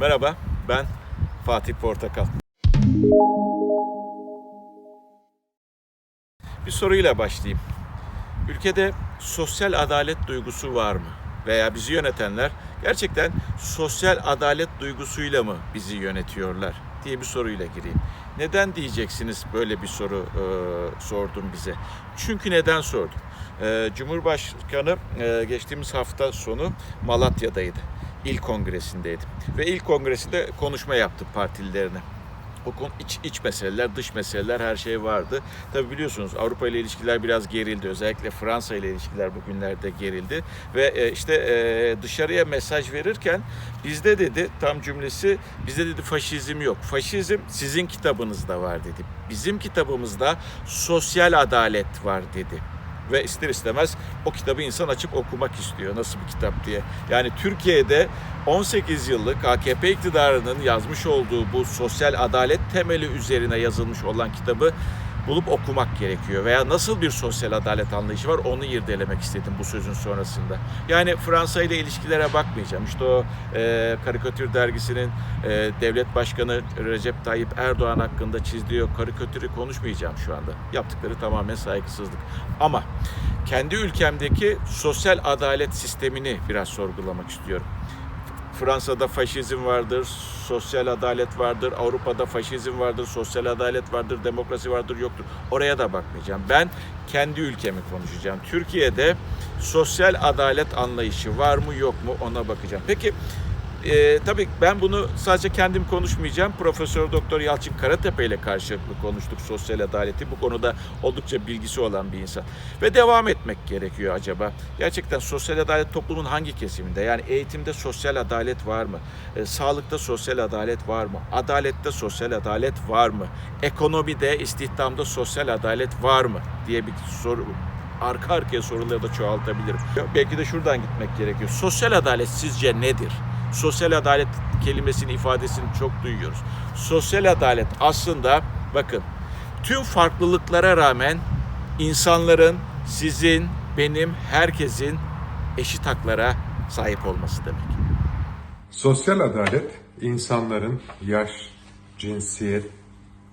Merhaba, ben Fatih Portakal. Bir soruyla başlayayım. Ülkede sosyal adalet duygusu var mı? Veya bizi yönetenler gerçekten sosyal adalet duygusuyla mı bizi yönetiyorlar diye bir soruyla gireyim. Neden diyeceksiniz böyle bir soru e, sordum bize? Çünkü neden sordum? E, Cumhurbaşkanı e, geçtiğimiz hafta sonu Malatya'daydı. İl kongresindeydi. Ve ilk kongresinde konuşma yaptı partililerine. O konu iç, iç meseleler, dış meseleler her şey vardı. Tabi biliyorsunuz Avrupa ile ilişkiler biraz gerildi. Özellikle Fransa ile ilişkiler bugünlerde gerildi. Ve e, işte e, dışarıya mesaj verirken bizde dedi tam cümlesi bizde dedi faşizm yok. Faşizm sizin kitabınızda var dedi. Bizim kitabımızda sosyal adalet var dedi ve ister istemez o kitabı insan açıp okumak istiyor. Nasıl bir kitap diye. Yani Türkiye'de 18 yıllık AKP iktidarının yazmış olduğu bu sosyal adalet temeli üzerine yazılmış olan kitabı bulup okumak gerekiyor. Veya nasıl bir sosyal adalet anlayışı var onu irdelemek istedim bu sözün sonrasında. Yani Fransa ile ilişkilere bakmayacağım. İşte o e, karikatür dergisinin e, devlet başkanı Recep Tayyip Erdoğan hakkında çizdiği o karikatürü konuşmayacağım şu anda. Yaptıkları tamamen saygısızlık. Ama kendi ülkemdeki sosyal adalet sistemini biraz sorgulamak istiyorum. Fransa'da faşizm vardır, sosyal adalet vardır, Avrupa'da faşizm vardır, sosyal adalet vardır, demokrasi vardır, yoktur. Oraya da bakmayacağım. Ben kendi ülkemi konuşacağım. Türkiye'de sosyal adalet anlayışı var mı yok mu ona bakacağım. Peki e, tabii ben bunu sadece kendim konuşmayacağım. Profesör Doktor Yalçın Karatepe ile karşılıklı konuştuk sosyal adaleti. Bu konuda oldukça bilgisi olan bir insan. Ve devam etmek gerekiyor acaba. Gerçekten sosyal adalet toplumun hangi kesiminde? Yani eğitimde sosyal adalet var mı? E, sağlıkta sosyal adalet var mı? Adalette sosyal adalet var mı? Ekonomide, istihdamda sosyal adalet var mı? diye bir soru arka arkaya soruları da çoğaltabilirim. Belki de şuradan gitmek gerekiyor. Sosyal adalet sizce nedir? Sosyal adalet kelimesinin ifadesini çok duyuyoruz. Sosyal adalet aslında bakın tüm farklılıklara rağmen insanların, sizin, benim, herkesin eşit haklara sahip olması demek. Sosyal adalet insanların yaş, cinsiyet,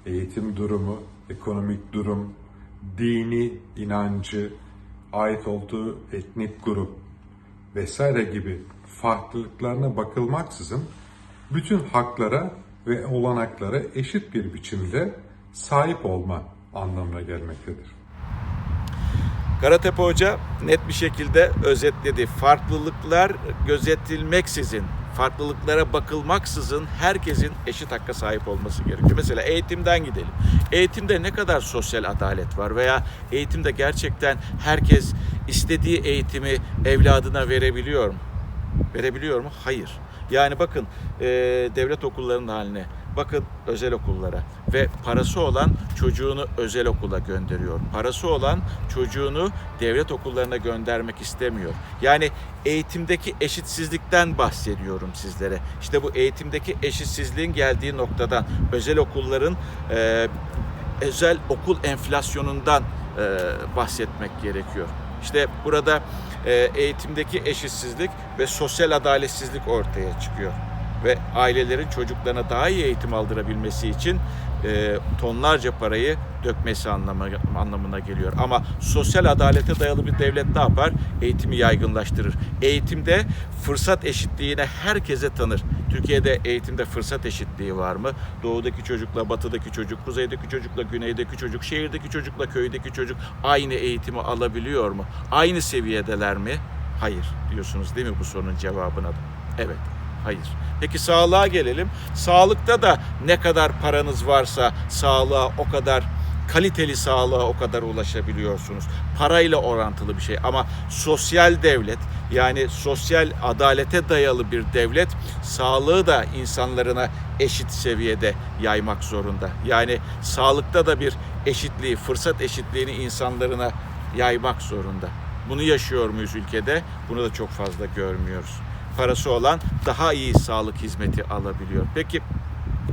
eğitim durumu, ekonomik durum, dini inancı, ait olduğu etnik grup vesaire gibi farklılıklarına bakılmaksızın bütün haklara ve olanaklara eşit bir biçimde sahip olma anlamına gelmektedir. Karatepe Hoca net bir şekilde özetledi. Farklılıklar gözetilmeksizin, farklılıklara bakılmaksızın herkesin eşit hakka sahip olması gerekiyor. Mesela eğitimden gidelim. Eğitimde ne kadar sosyal adalet var veya eğitimde gerçekten herkes istediği eğitimi evladına verebiliyor mu? Verebiliyor mu? Hayır. Yani bakın e, devlet okullarının haline, bakın özel okullara ve parası olan çocuğunu özel okula gönderiyor. Parası olan çocuğunu devlet okullarına göndermek istemiyor. Yani eğitimdeki eşitsizlikten bahsediyorum sizlere. İşte bu eğitimdeki eşitsizliğin geldiği noktadan özel okulların e, özel okul enflasyonundan e, bahsetmek gerekiyor. İşte burada e, eğitimdeki eşitsizlik ve sosyal adaletsizlik ortaya çıkıyor. Ve ailelerin çocuklarına daha iyi eğitim aldırabilmesi için e, tonlarca parayı dökmesi anlamı, anlamına geliyor. Ama sosyal adalete dayalı bir devlet ne yapar? Eğitimi yaygınlaştırır. Eğitimde fırsat eşitliğine herkese tanır. Türkiye'de eğitimde fırsat eşitliği var mı? Doğudaki çocukla batıdaki çocuk, kuzeydeki çocukla güneydeki çocuk, şehirdeki çocukla köydeki çocuk aynı eğitimi alabiliyor mu? Aynı seviyedeler mi? Hayır diyorsunuz değil mi bu sorunun cevabına da? Evet. Hayır. Peki sağlığa gelelim. Sağlıkta da ne kadar paranız varsa sağlığa o kadar kaliteli sağlığa o kadar ulaşabiliyorsunuz. Parayla orantılı bir şey ama sosyal devlet yani sosyal adalete dayalı bir devlet sağlığı da insanlarına eşit seviyede yaymak zorunda. Yani sağlıkta da bir eşitliği, fırsat eşitliğini insanlarına yaymak zorunda. Bunu yaşıyor muyuz ülkede? Bunu da çok fazla görmüyoruz. Parası olan daha iyi sağlık hizmeti alabiliyor. Peki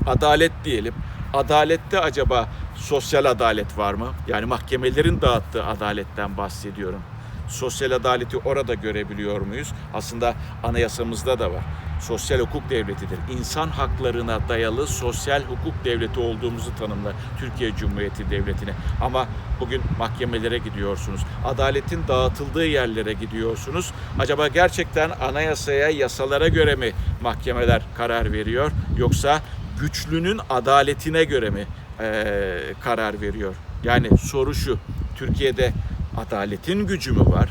adalet diyelim. Adalette acaba sosyal adalet var mı? Yani mahkemelerin dağıttığı adaletten bahsediyorum. Sosyal adaleti orada görebiliyor muyuz? Aslında anayasamızda da var. Sosyal hukuk devletidir. İnsan haklarına dayalı sosyal hukuk devleti olduğumuzu tanımlar Türkiye Cumhuriyeti Devleti'ne. Ama bugün mahkemelere gidiyorsunuz. Adaletin dağıtıldığı yerlere gidiyorsunuz. Acaba gerçekten anayasaya, yasalara göre mi mahkemeler karar veriyor? Yoksa güçlünün adaletine göre mi eee, karar veriyor? Yani soru şu, Türkiye'de adaletin gücü mü var?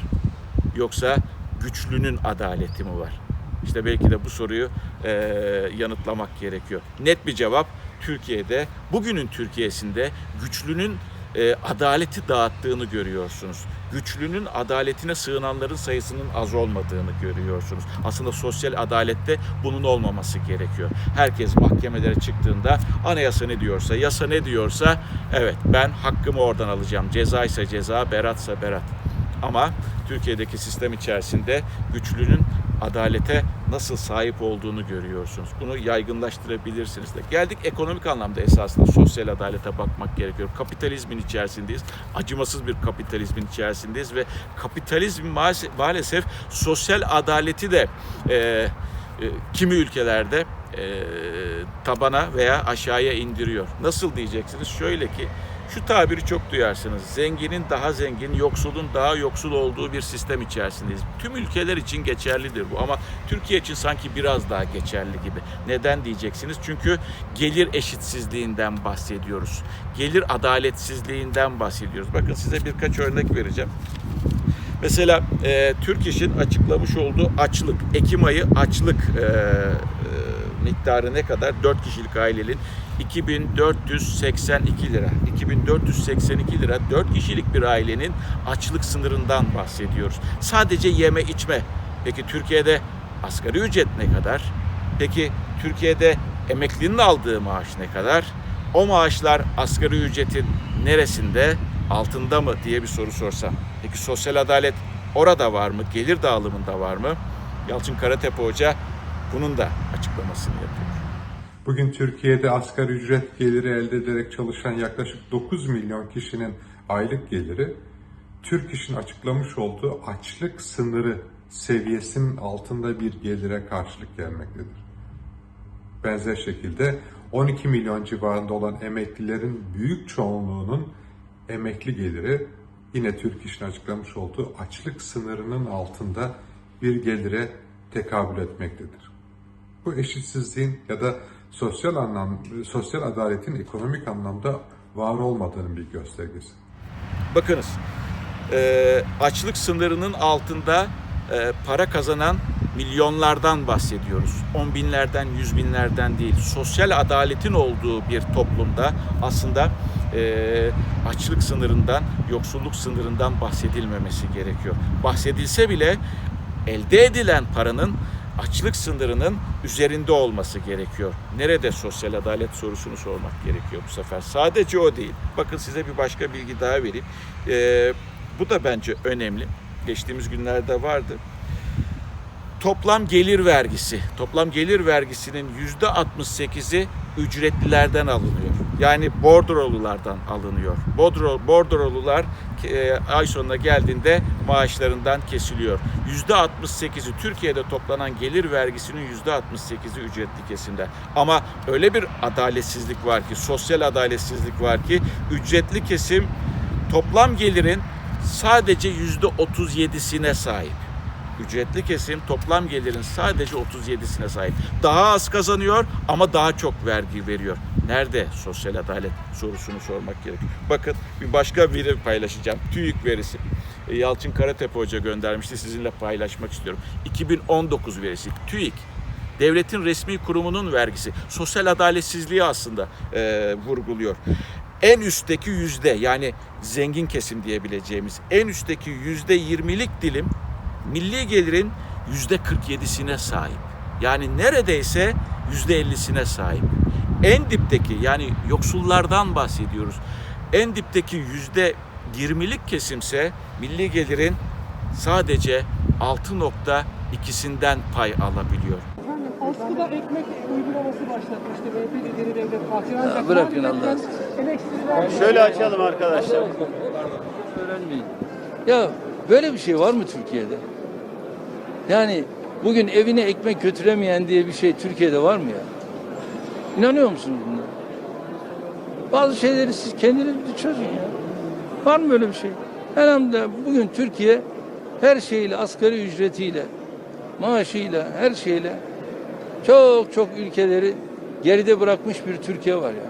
Yoksa güçlünün adaleti mi var? İşte belki de bu soruyu eee, yanıtlamak gerekiyor. Net bir cevap Türkiye'de, bugünün Türkiye'sinde güçlünün eee, adaleti dağıttığını görüyorsunuz. Güçlünün adaletine sığınanların sayısının az olmadığını görüyorsunuz. Aslında sosyal adalette bunun olmaması gerekiyor. Herkes mahkemelere çıktığında anayasa ne diyorsa, yasa ne diyorsa evet ben hakkımı oradan alacağım. Ceza ise ceza, beratsa berat. Ama Türkiye'deki sistem içerisinde güçlünün adalete nasıl sahip olduğunu görüyorsunuz. Bunu yaygınlaştırabilirsiniz de. Geldik ekonomik anlamda esasında sosyal adalete bakmak gerekiyor. Kapitalizmin içerisindeyiz. Acımasız bir kapitalizmin içerisindeyiz ve kapitalizm maalesef, maalesef sosyal adaleti de e, e, kimi ülkelerde e, tabana veya aşağıya indiriyor. Nasıl diyeceksiniz? Şöyle ki şu tabiri çok duyarsınız. Zenginin daha zengin, yoksulun daha yoksul olduğu bir sistem içerisindeyiz. Tüm ülkeler için geçerlidir bu ama Türkiye için sanki biraz daha geçerli gibi. Neden diyeceksiniz? Çünkü gelir eşitsizliğinden bahsediyoruz. Gelir adaletsizliğinden bahsediyoruz. Bakın size birkaç örnek vereceğim. Mesela e, Türk İş'in açıklamış olduğu açlık, Ekim ayı açlık e, miktarı ne kadar? 4 kişilik ailenin 2482 lira. 2482 lira 4 kişilik bir ailenin açlık sınırından bahsediyoruz. Sadece yeme içme. Peki Türkiye'de asgari ücret ne kadar? Peki Türkiye'de emeklinin aldığı maaş ne kadar? O maaşlar asgari ücretin neresinde? Altında mı diye bir soru sorsam. Peki sosyal adalet orada var mı? Gelir dağılımında var mı? Yalçın Karatepe Hoca bunun da açıklamasını yapıyor. Bugün Türkiye'de asgari ücret geliri elde ederek çalışan yaklaşık 9 milyon kişinin aylık geliri Türk İş'in açıklamış olduğu açlık sınırı seviyesinin altında bir gelire karşılık gelmektedir. Benzer şekilde 12 milyon civarında olan emeklilerin büyük çoğunluğunun emekli geliri yine Türk İş'in açıklamış olduğu açlık sınırının altında bir gelire tekabül etmektedir. Bu eşitsizliğin ya da sosyal anlam sosyal adaletin ekonomik anlamda var olmadığının bir göstergesi. Bakınız, e, açlık sınırının altında e, para kazanan milyonlardan bahsediyoruz. On binlerden, yüz binlerden değil. Sosyal adaletin olduğu bir toplumda aslında e, açlık sınırından, yoksulluk sınırından bahsedilmemesi gerekiyor. Bahsedilse bile elde edilen paranın açlık sınırının üzerinde olması gerekiyor. Nerede sosyal adalet sorusunu sormak gerekiyor bu sefer. Sadece o değil. Bakın size bir başka bilgi daha vereyim. Ee, bu da bence önemli. Geçtiğimiz günlerde vardı. Toplam gelir vergisi, toplam gelir vergisinin yüzde 68'i ücretlilerden alınıyor. Yani bordrolulardan alınıyor. Bordro, bordrolular e, ay sonuna geldiğinde maaşlarından kesiliyor. Yüzde 68'i Türkiye'de toplanan gelir vergisinin yüzde 68'i ücretli kesimde. Ama öyle bir adaletsizlik var ki, sosyal adaletsizlik var ki ücretli kesim toplam gelirin sadece yüzde 37'sine sahip ücretli kesim toplam gelirin sadece 37'sine sahip. Daha az kazanıyor ama daha çok vergi veriyor. Nerede sosyal adalet sorusunu sormak gerekiyor. Bakın bir başka veri paylaşacağım. TÜİK verisi. E, Yalçın Karatepe Hoca göndermişti. Sizinle paylaşmak istiyorum. 2019 verisi. TÜİK. Devletin resmi kurumunun vergisi. Sosyal adaletsizliği aslında e, vurguluyor. En üstteki yüzde yani zengin kesim diyebileceğimiz en üstteki yüzde 20'lik dilim milli gelirin yüzde 47'sine sahip. Yani neredeyse yüzde 50'sine sahip. En dipteki yani yoksullardan bahsediyoruz. En dipteki yüzde 20'lik kesimse milli gelirin sadece 6.2'sinden pay alabiliyor. Askıda ekmek uygulaması başlatmıştı MHP lideri Devlet Bahçeli. Ancak bırakın muhalefetten Allah Eleştiriler Şöyle açalım arkadaşlar. Öğrenmeyin. Ya Böyle bir şey var mı Türkiye'de? Yani bugün evine ekmek götüremeyen diye bir şey Türkiye'de var mı ya? İnanıyor musunuz buna? Bazı şeyleri siz kendiniz çözün ya. Var mı böyle bir şey? Herhalde bugün Türkiye her şeyle, asgari ücretiyle, maaşıyla, her şeyle çok çok ülkeleri geride bırakmış bir Türkiye var ya.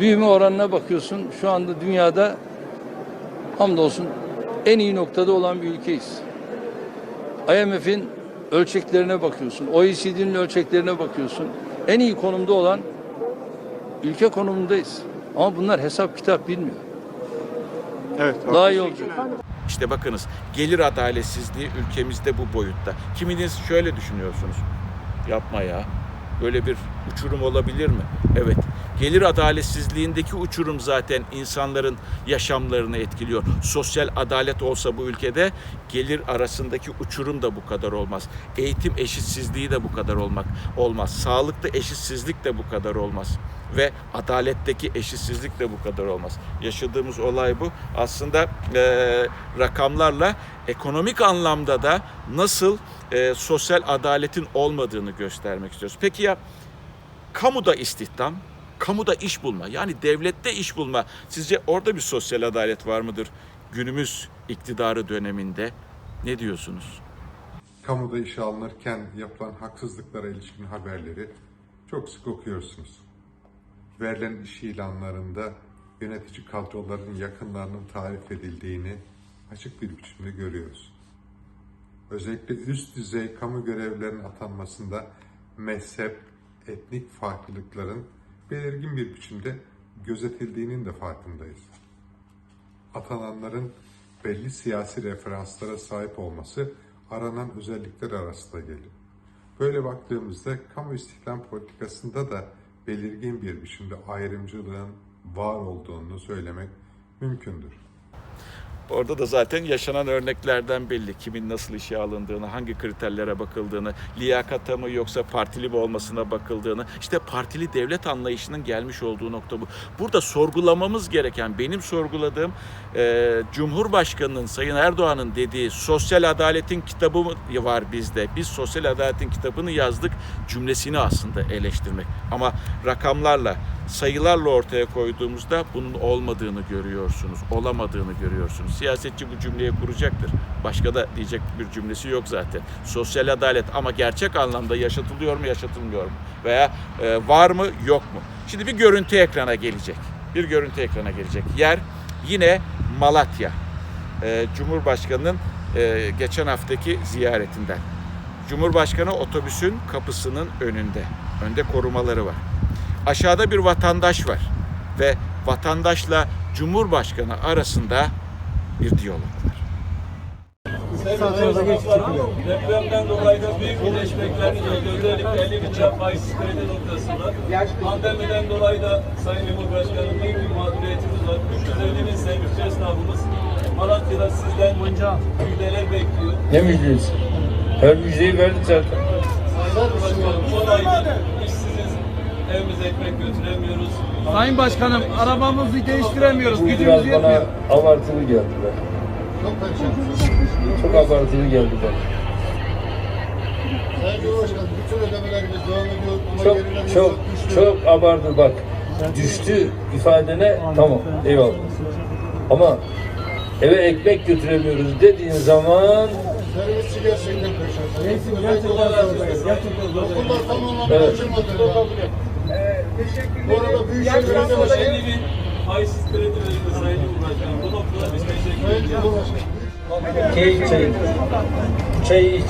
Büyüme oranına bakıyorsun şu anda dünyada hamdolsun en iyi noktada olan bir ülkeyiz. IMF'in ölçeklerine bakıyorsun, OECD'nin ölçeklerine bakıyorsun. En iyi konumda olan ülke konumundayız. Ama bunlar hesap kitap bilmiyor. Evet. Daha iyi olacak. İşte bakınız gelir adaletsizliği ülkemizde bu boyutta. Kiminiz şöyle düşünüyorsunuz. Yapma ya. Böyle bir uçurum olabilir mi? Evet. Gelir adaletsizliğindeki uçurum zaten insanların yaşamlarını etkiliyor. Sosyal adalet olsa bu ülkede gelir arasındaki uçurum da bu kadar olmaz. Eğitim eşitsizliği de bu kadar olmak olmaz. Sağlıkta eşitsizlik de bu kadar olmaz ve adaletteki eşitsizlik de bu kadar olmaz. Yaşadığımız olay bu. Aslında eee, rakamlarla ekonomik anlamda da nasıl eee, sosyal adaletin olmadığını göstermek istiyoruz. Peki ya kamuda istihdam, kamuda iş bulma yani devlette iş bulma sizce orada bir sosyal adalet var mıdır? Günümüz iktidarı döneminde ne diyorsunuz? Kamuda işe alınırken yapılan haksızlıklara ilişkin haberleri çok sık okuyorsunuz. Verilen iş ilanlarında yönetici kadroların yakınlarının tarif edildiğini açık bir biçimde görüyoruz. Özellikle üst düzey kamu görevlilerinin atanmasında mezhep, etnik farklılıkların belirgin bir biçimde gözetildiğinin de farkındayız. Atananların belli siyasi referanslara sahip olması aranan özellikler arasında geliyor. Böyle baktığımızda kamu istihdam politikasında da belirgin bir biçimde ayrımcılığın var olduğunu söylemek mümkündür. Orada da zaten yaşanan örneklerden belli. Kimin nasıl işe alındığını, hangi kriterlere bakıldığını, liyakata mı yoksa partili mi olmasına bakıldığını, işte partili devlet anlayışının gelmiş olduğu nokta bu. Burada sorgulamamız gereken, benim sorguladığım e, Cumhurbaşkanı'nın, Sayın Erdoğan'ın dediği sosyal adaletin kitabı var bizde. Biz sosyal adaletin kitabını yazdık cümlesini aslında eleştirmek. Ama rakamlarla, sayılarla ortaya koyduğumuzda bunun olmadığını görüyorsunuz, olamadığını görüyorsunuz. Siyasetçi bu cümleyi kuracaktır. Başka da diyecek bir cümlesi yok zaten. Sosyal adalet ama gerçek anlamda yaşatılıyor mu, yaşatılmıyor mu? Veya e, var mı, yok mu? Şimdi bir görüntü ekrana gelecek. Bir görüntü ekrana gelecek. Yer yine Malatya. E, Cumhurbaşkanı'nın e, geçen haftaki ziyaretinden. Cumhurbaşkanı otobüsün kapısının önünde. Önde korumaları var. Aşağıda bir vatandaş var ve vatandaşla Cumhurbaşkanı arasında bir diyalog var. Depremden dolayı da büyük birleşmekler özellikle 50 bin faizsiz kredi noktasında. Pandemiden dolayı da Sayın Cumhurbaşkanım büyük bir mağduriyetimiz var. 350 bin sevgili esnafımız Malatya'da sizden müjdeler bekliyor. Ne müjdesi? Her müjdeyi verdik zaten. Sayın Cumhurbaşkanım 10 aydır işsiziz. Evimize ekmek götüremiyoruz. Sayın Başkanım arabamızı değiştiremiyoruz. Bu Gücümüz biraz yetmiyor. bana abartılı geldi be. Çok abartılı geldi bana. Sayın Cumhurbaşkanım bütün ödemelerimiz devam ediyor ama Çok gerilerimiz çok düştü. çok abartı bak. Düştü ifadene tamam eyvallah. Ama eve ekmek götüremiyoruz dediğin zaman Servisçi gerçekten. Özellikle Okullar tam anlamda Evet. açılmadı. Bu arada Büyükşehir Belediyesi 50 bin faizsiz kredi verildi Sayın Cumhurbaşkanım. Bu noktada biz teşekkür ediyoruz. Çay çay. Çay iç.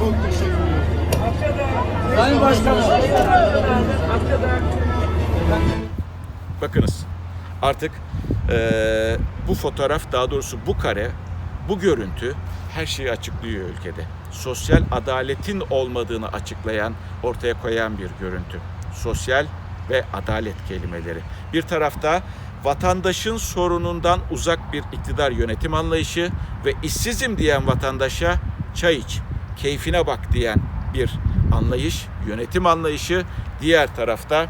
Çok teşekkür ederim. Sayın Başkanım. Bakınız artık eee, bu fotoğraf daha doğrusu bu kare, bu görüntü her şeyi açıklıyor ülkede. Sosyal adaletin olmadığını açıklayan, ortaya koyan bir görüntü. Sosyal ve adalet kelimeleri. Bir tarafta vatandaşın sorunundan uzak bir iktidar yönetim anlayışı ve işsizim diyen vatandaşa çay iç, keyfine bak diyen bir anlayış, yönetim anlayışı. Diğer tarafta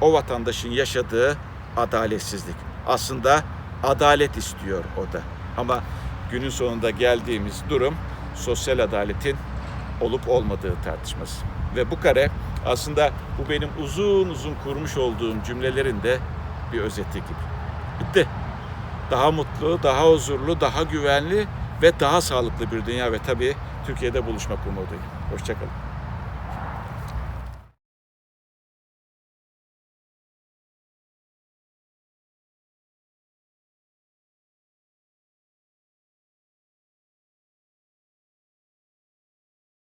o vatandaşın yaşadığı adaletsizlik. Aslında adalet istiyor o da. Ama günün sonunda geldiğimiz durum sosyal adaletin olup olmadığı tartışması. Ve bu kare aslında bu benim uzun uzun kurmuş olduğum cümlelerin de bir özeti gibi. Bitti. Daha mutlu, daha huzurlu, daha güvenli ve daha sağlıklı bir dünya ve tabii Türkiye'de buluşmak umuduyla. Hoşçakalın.